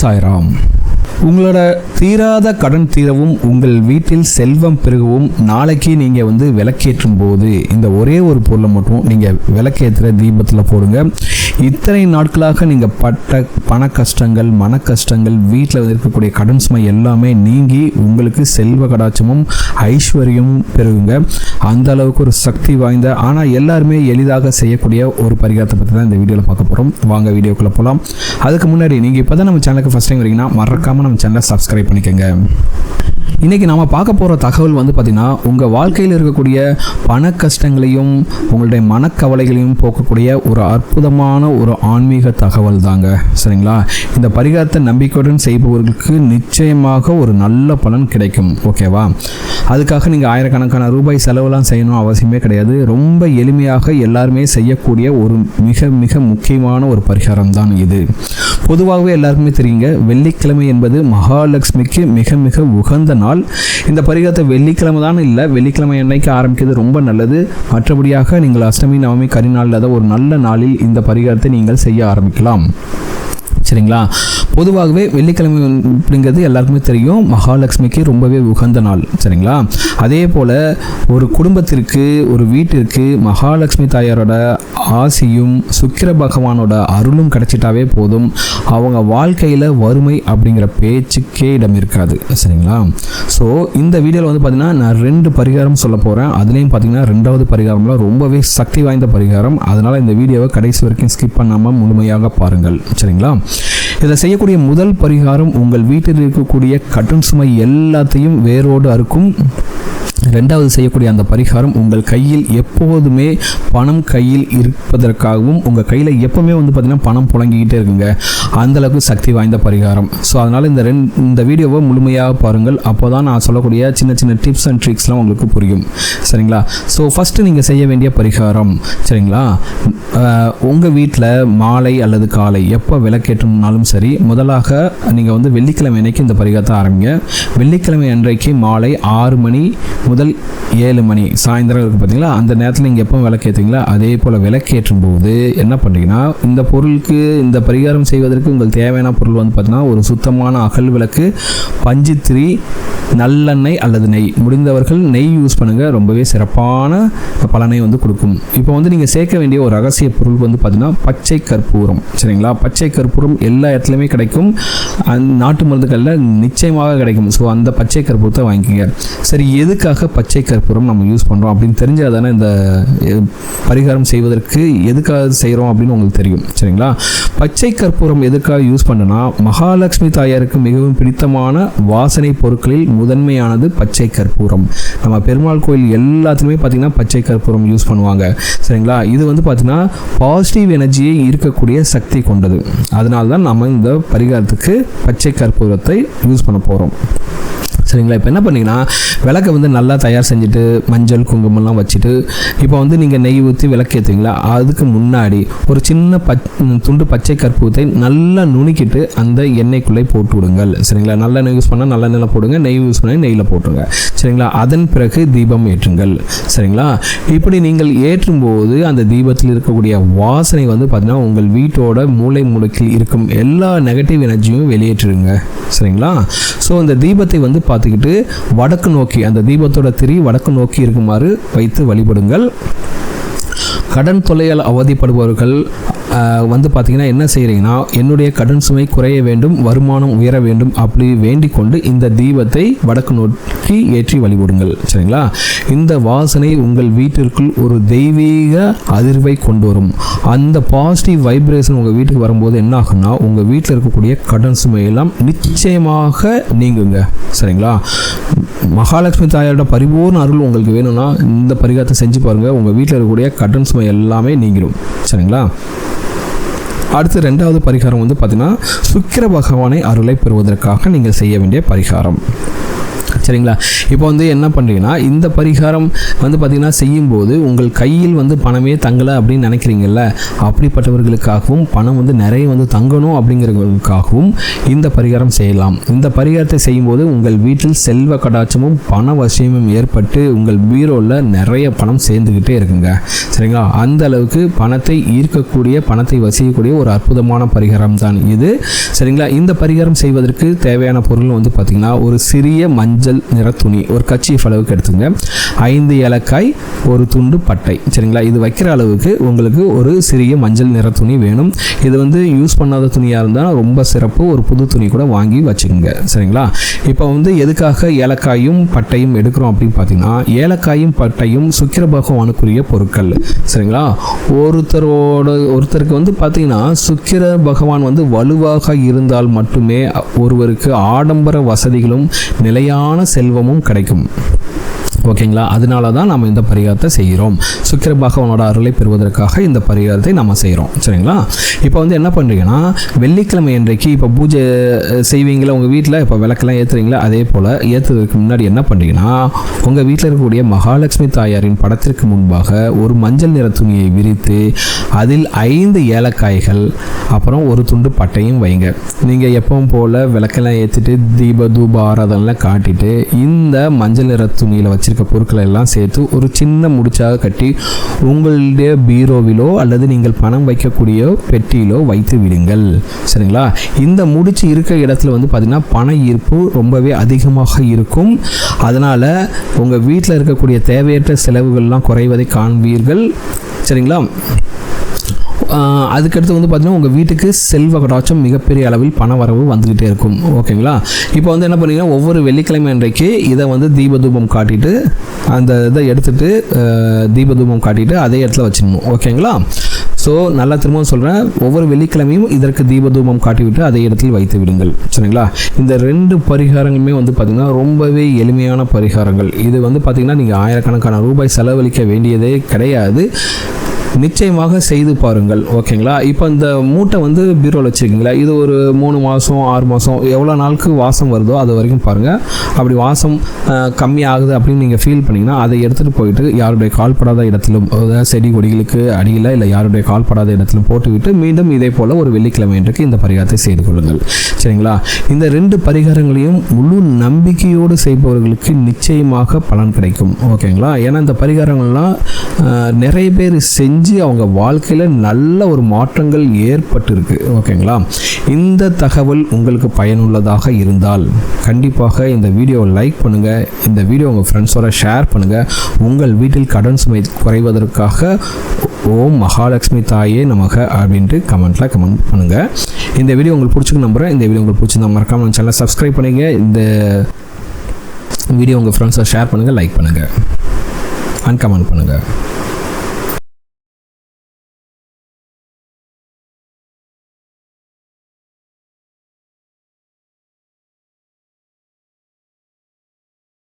சாய்ராம். உங்களோட தீராத கடன் தீரவும் உங்கள் வீட்டில் செல்வம் பெருகவும் நாளைக்கு நீங்கள் வந்து விளக்கேற்றும் போது இந்த ஒரே ஒரு பொருளை மட்டும் நீங்கள் விளக்கேற்றுற தீபத்தில் போடுங்க. இத்தனை நாட்களாக நீங்கள் பட்ட பண கஷ்டங்கள் மன கஷ்டங்கள் வீட்டில் இருக்கக்கூடிய கடன் சுமை எல்லாமே நீங்கி உங்களுக்கு செல்வ கடாட்சமும் ஐஸ்வர்யமும் பெருகுங்க. அந்த அளவுக்கு ஒரு சக்தி வாய்ந்த ஆனால் எல்லாருமே எளிதாக செய்யக்கூடிய ஒரு பரிகாரத்தை பற்றி தான் இந்த வீடியோவில் பார்க்க போகிறோம் வாங்க வீடியோக்குள்ளே போகலாம் அதுக்கு முன்னாடி நீங்கள் இப்போ தான் நம்ம சேனலுக்கு ஃபஸ்ட் டைம் வரீங்கன்னா மறக்காமல் நம்ம சேனலை சப்ஸ்கிரைப் பண்ணிக்கோங்க. இன்றைக்கி நாம் பார்க்க போகிற தகவல் வந்து பார்த்திங்கன்னா உங்கள் வாழ்க்கையில் இருக்கக்கூடிய பண கஷ்டங்களையும் உங்களுடைய மனக்கவலைகளையும் போக்கக்கூடிய ஒரு அற்புதமான ஒரு ஆன்மீக தகவல் தாங்க. சரிங்களா? இந்த பரிகாரத்தை நம்பிக்கையுடன் செய்பவர்களுக்கு நிச்சயமாக ஒரு நல்ல பலன் கிடைக்கும். ஓகேவா? அதுக்காக நீங்கள் ஆயிரக்கணக்கான ரூபாய் செலவுலாம் செய்யணும் அவசியமே கிடையாது. ரொம்ப எளிமையாக எல்லாருமே செய்யக்கூடிய ஒரு மிக மிக முக்கியமான ஒரு பரிகாரம் தான் இது. பொதுவாகவே எல்லாருக்குமே தெரியுங்க வெள்ளிக்கிழமை என்பது மகாலட்சுமிக்கு மிக மிக உகந்த நாள். இந்த பரிகாரத்தை வெள்ளிக்கிழமை தான் இல்லை வெள்ளிக்கிழமை அன்னைக்கு ஆரம்பிக்கிறது ரொம்ப நல்லது. மற்றபடியாக நீங்கள் அஷ்டமி நவமி கரிநாள் இல்லாத ஒரு நல்ல நாளில் இந்த பரிகாரத்தை நீங்கள் செய்ய ஆரம்பிக்கலாம். சரிங்களா? பொதுவாகவே வெள்ளிக்கிழமை அப்படிங்கிறது எல்லாருக்குமே தெரியும். மகாலட்சுமிக்கு ரொம்பவே உகந்த நாள். சரிங்களா? அதே போல் ஒரு குடும்பத்திற்கு ஒரு வீட்டிற்கு மகாலட்சுமி தாயாரோட ஆசியும் சுக்கிர பகவானோட அருளும் கிடைச்சிட்டாவே போதும். அவங்க வாழ்க்கையில் வறுமை அப்படிங்கிற பேச்சுக்கே இடம் இருக்காது. சரிங்களா? ஸோ இந்த வீடியோவில் வந்து பார்த்திங்கன்னா நான் ரெண்டு பரிகாரம் சொல்ல போகிறேன் அதுலேயும் பார்த்தீங்கன்னா ரெண்டாவது பரிகாரம்லாம் ரொம்பவே சக்தி வாய்ந்த பரிகாரம். அதனால் இந்த வீடியோவை கடைசி வரைக்கும் ஸ்கிப் பண்ணாமல் முழுமையாக பாருங்கள். சரிங்களா? இதை செய்யக்கூடிய முதல் பரிகாரம் உங்கள் வீட்டில் இருக்கக்கூடிய கட்டன் சுமை எல்லாத்தையும் வேரோடு அறுக்கும். ரெண்டாவது செய்யக்கூடிய அந்த பரிகாரம் உங்கள் கையில் எப்போதுமே பணம் கையில் இருப்பதற்காகவும் உங்கள் கையில் எப்போவுமே வந்து பார்த்திங்கன்னா பணம் புழங்கிக்கிட்டே இருக்குங்க. அந்தளவுக்கு சக்தி வாய்ந்த பரிகாரம். ஸோ அதனால் இந்த ரெண்டு இந்த வீடியோவை முழுமையாக பாருங்கள். அப்போ தான் நான் சொல்லக்கூடிய சின்ன சின்ன டிப்ஸ் அண்ட் ட்ரிக்ஸ்லாம் உங்களுக்கு புரியும். சரிங்களா? ஸோ ஃபஸ்ட்டு நீங்கள் செய்ய வேண்டிய பரிகாரம். சரிங்களா? உங்கள் வீட்டில் மாலை அல்லது காலை எப்போ விளக்கேற்றணும்னாலும் சரி முதலாக நீங்கள் வந்து வெள்ளிக்கிழமை அன்னைக்கு இந்த பரிகாரத்தை ஆரம்பிங்க. வெள்ளிக்கிழமை அன்றைக்கு மாலை ஆறு மணி முதல் ஏழு மணி சாயந்தரம் இருக்குது பார்த்தீங்களா? அந்த நேரத்தில் நீங்கள் எப்போ விளக்கேற்றுங்களா அதே போல் விளக்கேற்றும் போது என்ன பண்ணுறீங்கன்னா இந்த பொருளுக்கு இந்த பரிகாரம் செய்வதற்கு உங்களுக்கு தேவையான பொருள் வந்து பார்த்தீங்கன்னா ஒரு சுத்தமான அகல் விளக்கு பஞ்சுத்திரி நல்லெண்ணெய் அல்லது நெய். முடிந்தவர்கள் நெய் யூஸ் பண்ணுங்கள் ரொம்பவே சிறப்பான பலனை வந்து கொடுக்கும். இப்போ வந்து நீங்கள் சேர்க்க வேண்டிய ஒரு ரகசிய பொருள் வந்து பார்த்தீங்கன்னா பச்சை கற்பூரம். சரிங்களா? பச்சை கற்பூரம் எல்லா இடத்துலையுமே கிடைக்கும். நாட்டு மருந்துகளில் நிச்சயமாக கிடைக்கும். ஸோ அந்த பச்சை கற்பூரத்தை வாங்கிக்கோங்க. சரி எதுக்காக பச்சை கற்பூரம் நம்ம யூஸ் பண்ணுறோம் அப்படின்னு தெரிஞ்சால் தானே இந்த பரிகாரம் செய்வதற்கு எதுக்காக செய்கிறோம் அப்படின்னு உங்களுக்கு தெரியும். சரிங்களா? பச்சை கற்பூரம் எதுக்காக யூஸ் பண்ணனா மகாலட்சுமி தாயாருக்கு மிகவும் பிடித்தமான வாசனை பொருட்களில் முதன்மையானது பச்சை கற்பூரம். நம்ம பெருமாள் கோயில் எல்லாத்துலேயுமே பார்த்தீங்கன்னா பச்சை கற்பூரம் யூஸ் பண்ணுவாங்க. சரிங்களா? இது வந்து பார்த்தீங்கன்னா பாசிட்டிவ் எனர்ஜியை இருக்கக்கூடிய சக்தி கொண்டது. அதனால தான் நம்ம இந்த பரிகாரத்துக்கு பச்சை கற்பூரத்தை யூஸ் பண்ண போகிறோம் சரிங்களா? இப்போ என்ன பண்ணிங்கன்னா விளக்கை வந்து நல்லா தயார் செஞ்சுட்டு மஞ்சள் குங்குமம்லாம் வச்சுட்டு இப்போ வந்து நீங்கள் நெய் ஊற்றி விளக்கேற்றுவீங்களா அதுக்கு முன்னாடி ஒரு சின்ன பச் துண்டு பச்சை கற்பூரத்தை நல்லா நுணுக்கிட்டு அந்த எண்ணெய்க்குள்ளே போட்டு விடுங்கள். சரிங்களா? நல்லெண்ணெய் யூஸ் பண்ணால் நல்லெண்ணெயில் போடுங்க நெய் யூஸ் பண்ணால் நெய்யில் போட்டுருங்க. சரிங்களா? அதன் பிறகு தீபம் ஏற்றுங்கள். சரிங்களா? இப்படி நீங்கள் ஏற்றும்போது அந்த தீபத்தில் இருக்கக்கூடிய வாசனை வந்து பார்த்தீங்கன்னா உங்கள் வீட்டோட மூளை முடுக்கில் இருக்கும் எல்லா நெகட்டிவ் எனர்ஜியும் வெளியேற்றுருங்க சரிங்களா? ஸோ இந்த தீபத்தை வந்து பார்த்துக்கிட்டு வடக்கு நோக்கி அந்த தீபத்தோட திரி வடக்கு நோக்கி இருக்குமாறு வைத்து வழிபடுங்கள். கடன் தொல்லையால் அவதிப்படுபவர்கள் வந்து பார்த்தீங்கன்னா என்ன செய்கிறீங்கன்னா என்னுடைய கடன் சுமை குறைய வேண்டும் வருமானம் உயர வேண்டும் அப்படி வேண்டிக் கொண்டு இந்த தீபத்தை வடக்கு நோக்கி ஏற்றி வழிபடுங்கள். சரிங்களா? இந்த வாசனை உங்கள் வீட்டிற்குள் ஒரு தெய்வீக அதிர்வை கொண்டு வரும். அந்த பாசிட்டிவ் வைப்ரேஷன் உங்கள் வீட்டுக்கு வரும்போது என்ன ஆகும்னா உங்கள் வீட்டில் இருக்கக்கூடிய கடன் சுமையெல்லாம் நிச்சயமாக நீங்குங்க. சரிங்களா? மகாலட்சுமி தாயாரோட பரிபூர்ண அருள் உங்களுக்கு வேணும்னா இந்த பரிகாரத்தை செஞ்சு பாருங்கள் உங்கள் வீட்டில் இருக்கக்கூடிய கடன் சுமை எல்லாமே நீங்கிடும் சரிங்களா? அடுத்து ரெண்டாவது பரிகாரம் வந்து பார்த்தீங்கன்னா சுக்கிர பகவானை அருளை பெறுவதற்காக நீங்கள் செய்ய வேண்டிய பரிகாரம். சரிங்களா? இப்போ வந்து என்ன பண்ணுறீங்கன்னா இந்த பரிகாரம் வந்து பார்த்திங்கன்னா செய்யும்போது உங்கள் கையில் வந்து பணமே தங்கலை அப்படின்னு நினைக்கிறீங்கல்ல அப்படிப்பட்டவர்களுக்காகவும் பணம் வந்து நிறைய வந்து தங்கணும் அப்படிங்கிறவர்களுக்காகவும் இந்த பரிகாரம் செய்யலாம். இந்த பரிகாரத்தை செய்யும்போது உங்கள் வீட்டில் செல்வ கடாட்சமும் பண வசியமும் ஏற்பட்டு உங்கள் பீரோவில் நிறைய பணம் சேர்ந்துக்கிட்டே இருக்குங்க. சரிங்களா? அந்த அளவுக்கு பணத்தை ஈர்க்கக்கூடிய பணத்தை வசிக்கக்கூடிய ஒரு அற்புதமான பரிகாரம் தான் இது. சரிங்களா? இந்த பரிகாரம் செய்வதற்கு தேவையான பொருள் வந்து பார்த்திங்கன்னா ஒரு சிறிய மஞ்சள் நிற துணி ஒரு கட்சி அளவுக்கு எடுத்துங்க. ஐந்து ஏலக்காய் ஒரு துண்டு பட்டை. சரிங்களா? இது வைக்கிற அளவுக்கு உங்களுக்கு ஒரு சிறிய மஞ்சள் நிற துணி வேணும். இது வந்து யூஸ் பண்ணாத துணியாக இருந்தால் ரொம்ப சிறப்பு. ஒரு புது துணி கூட வாங்கி வச்சுக்கோங்க. சரிங்களா? இப்போ வந்து எதுக்காக ஏலக்காயும் பட்டையும் எடுக்கிறோம் அப்படின்னு பார்த்தீங்கன்னா ஏலக்காயும் பட்டையும் சுக்கிர பகவானுக்குரிய பொருட்கள். சரிங்களா? ஒருத்தரோட ஒருத்தருக்கு வந்து பார்த்தீங்கன்னா சுக்கிர பகவான் வந்து வலுவாக இருந்தால் மட்டுமே ஒருவருக்கு ஆடம்பர வசதிகளும் நிலையான செல்வமும் கிடைக்கும். ஓகேங்களா? அதனால தான் நம்ம இந்த பரிகாரத்தை செய்கிறோம். சுக்கிர பகவானோட அருளை பெறுவதற்காக இந்த பரிகாரத்தை நம்ம செய்கிறோம். சரிங்களா? இப்போ வந்து என்ன பண்ணுறீங்கன்னா வெள்ளிக்கிழமை அன்றைக்கு இப்போ பூஜை செய்வீங்களா? உங்கள் வீட்டில் இப்போ விளக்கெல்லாம் ஏற்றுறீங்களா அதே போல் ஏற்றுறதுக்கு முன்னாடி என்ன பண்ணுறீங்கன்னா உங்கள் வீட்டில் இருக்கக்கூடிய மகாலட்சுமி தாயாரின் படத்திற்கு முன்பாக ஒரு மஞ்சள் நிற துணியை விரித்து அதில் ஐந்து ஏலக்காய்கள் அப்புறம் ஒரு துண்டு பட்டையும் வைங்க. நீங்கள் எப்பவும் போல் விளக்கெல்லாம் ஏற்றிட்டு தீப தூப ஆராதனைலாம் காட்டிட்டு இந்த மஞ்சள் நிற துணியில் வச்சுருக்க பொருட்களை எல்லாம் சேர்த்து ஒரு சின்ன முடிச்சாக கட்டி உங்களுடைய பீரோவிலோ அல்லது நீங்கள் பணம் வைக்கக்கூடிய பெட்டியிலோ வைத்து விடுங்கள். சரிங்களா? இந்த முடிச்சு இருக்க இடத்துல வந்து பார்த்திங்கன்னா பண ஈர்ப்பு ரொம்பவே அதிகமாக இருக்கும். அதனால் உங்கள் வீட்டில் இருக்கக்கூடிய தேவையற்ற செலவுகள்லாம் குறைவதை காண்பீர்கள். சரிங்களா? அதுக்கடுத்து வந்து பார்த்தீங்கன்னா உங்கள் வீட்டுக்கு செல்வ கடாட்சம் மிகப்பெரிய அளவில் பண வரவு வந்துக்கிட்டே இருக்கும். ஓகேங்களா? இப்போ வந்து என்ன பண்ணீங்கன்னா ஒவ்வொரு வெள்ளிக்கிழமை அன்றைக்கு இதை வந்து தீபதூபம் காட்டிட்டு அந்த இதை எடுத்துட்டு தீபதூபம் காட்டிட்டு அதே இடத்துல வச்சிடணும். ஓகேங்களா? ஸோ நல்லா திரும்பவும் சொல்கிறேன் ஒவ்வொரு வெள்ளிக்கிழமையும் இதற்கு தீபதூபம் காட்டிவிட்டு அதே இடத்தில் வைத்து விடுங்கள். சரிங்களா? இந்த ரெண்டு பரிகாரங்களுமே வந்து பார்த்திங்கன்னா ரொம்பவே எளிமையான பரிகாரங்கள். இது வந்து பார்த்திங்கன்னா நீங்கள் ஆயிரக்கணக்கான ரூபாய் செலவழிக்க வேண்டியதே கிடையாது. நிச்சயமாக செய்து பாருங்கள் ஓகேங்களா? இப்போ இந்த மூட்டை வந்து பீரோவில் வச்சுருக்கீங்களா? இது ஒரு மூணு மாதம் ஆறு மாதம் எவ்வளோ நாளுக்கு வாசம் வருதோ அது வரைக்கும் பாருங்கள் அப்படி வாசம் கம்மியாகுது கம்மி ஆகுது அப்படின்னு நீங்கள் ஃபீல் பண்ணிங்கன்னா அதை எடுத்துகிட்டு போயிட்டு யாருடைய கால்படாத இடத்திலும் அதாவது செடி கொடிகளுக்கு அடியில் இல்லை யாருடைய கால்படாத இடத்திலும் போட்டுவிட்டு மீண்டும் இதே போல் ஒரு வெள்ளிக்கிழமை இன்றைக்கு இந்த பரிகாரத்தை செய்து கொள்ளுங்கள். சரிங்களா? இந்த ரெண்டு பரிகாரங்களையும் முழு நம்பிக்கையோடு செய்பவர்களுக்கு நிச்சயமாக பலன் கிடைக்கும் ஓகேங்களா? ஏன்னா இந்த பரிகாரங்கள்லாம் நிறைய பேர் செஞ்சு அவங்க வாழ்க்கையில் நல்ல ஒரு மாற்றங்கள் ஏற்பட்டிருக்கு. ஓகேங்களா? இந்த தகவல் உங்களுக்கு பயனுள்ளதாக இருந்தால் கண்டிப்பாக இந்த வீடியோவை லைக் பண்ணுங்கள் இந்த வீடியோ உங்கள் ஃப்ரெண்ட்ஸோட ஷேர் பண்ணுங்கள் உங்கள் வீட்டில் கடன் சுமை குறைவதற்காக ஓம் மகாலட்சுமி தாயே நமக அப்படின்ட்டு கமெண்ட்டில் கமெண்ட் பண்ணுங்கள் இந்த வீடியோ உங்களுக்கு பிடிச்சிருக்கு நம்புகிறேன் இந்த வீடியோ உங்களுக்கு பிடிச்சிருந்தா மறக்காமல் நம்ம சேனலை சப்ஸ்கிரைப் பண்ணுங்க. இந்த வீடியோ உங்கள் ஃப்ரெண்ட்ஸை ஷேர் பண்ணுங்கள் லைக் பண்ணுங்கள் அண்ட் கமெண்ட் பண்ணுங்கள்